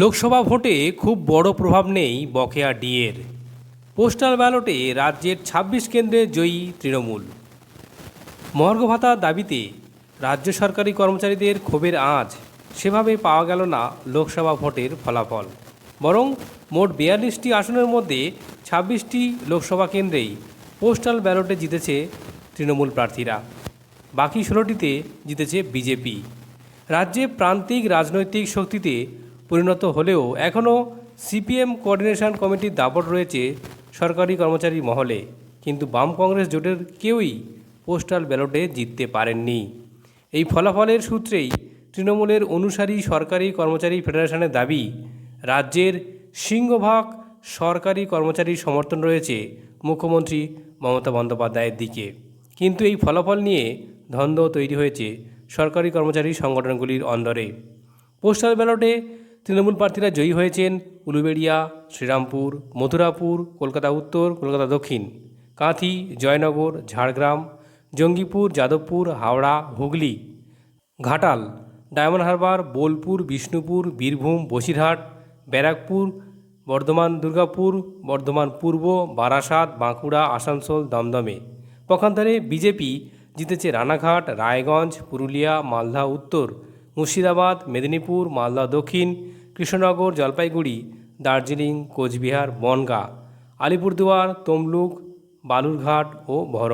লোকসভা ভোটে খুব বড় প্রভাব নেই বকেয়া ডিএর। পোস্টাল ব্যালটে রাজ্যের ছাব্বিশ কেন্দ্রে জয়ী তৃণমূল। মহার্ঘ ভাতার দাবিতে রাজ্য সরকারি কর্মচারীদের ক্ষোভের আঁচ, সেভাবে পাওয়া গেল না লোকসভা ভোটের ফলাফল। বরং মোট বিয়াল্লিশটি আসনের মধ্যে ছাব্বিশটি লোকসভা কেন্দ্রেই পোস্টাল ব্যালটে জিতেছে তৃণমূল প্রার্থীরা। বাকি ষোলোটিতে জিতেছে বিজেপি। রাজ্যে প্রান্তিক রাজনৈতিক শক্তিতে পরিণত হলেও এখনও সিপিএম কোঅর্ডিনেশন কমিটির দাপট রয়েছে সরকারি কর্মচারী মহলে। কিন্তু বাম কংগ্রেস জোটের কেউই পোস্টাল ব্যালটে জিততে পারেননি। এই ফলাফলের সূত্রেই তৃণমূলের অনুসারী সরকারি কর্মচারী ফেডারেশনের দাবি, রাজ্যের সিংহভাগ সরকারি কর্মচারীর সমর্থন রয়েছে মুখ্যমন্ত্রী মমতা বন্দ্যোপাধ্যায়ের দিকে। কিন্তু এই ফলাফল নিয়ে ধন্দ তৈরি হয়েছে সরকারি কর্মচারী সংগঠনগুলির অন্দরে। পোস্টাল ব্যালটে তৃণমূল প্রার্থীরা জয়ী হয়েছেন উলুবেড়িয়া, শ্রীরামপুর, মথুরাপুর, কলকাতা উত্তর, কলকাতা দক্ষিণ। কাঁথি, জয়নগর, ঝাড়গ্রাম, জঙ্গিপুর, যাদবপুর, হাওড়া, হুগলি। ঘাটাল, ডায়মন্ড হারবার, বোলপুর, বিষ্ণুপুর, বীরভূম, বসিরহাট, ব্যারাকপুর, বর্ধমান দুর্গাপুর, বর্ধমান পূর্ব, বারাসাত, বাঁকুড়া, আসানসোল, দমদমে। পক্ষান্তরে বিজেপি জিতেছে রানাঘাট, রায়গঞ্জ, পুরুলিয়া, মালদা উত্তর, মুর্শিদাবাদ, মেদিনীপুর, মালদা দক্ষিণ কৃষ্ণনগর জলপাইগুড়ি দার্জিলিং কোচবিহার বনগাঁ আলিপুরদুয়ার তমলুক বালুরঘাট ও বহরম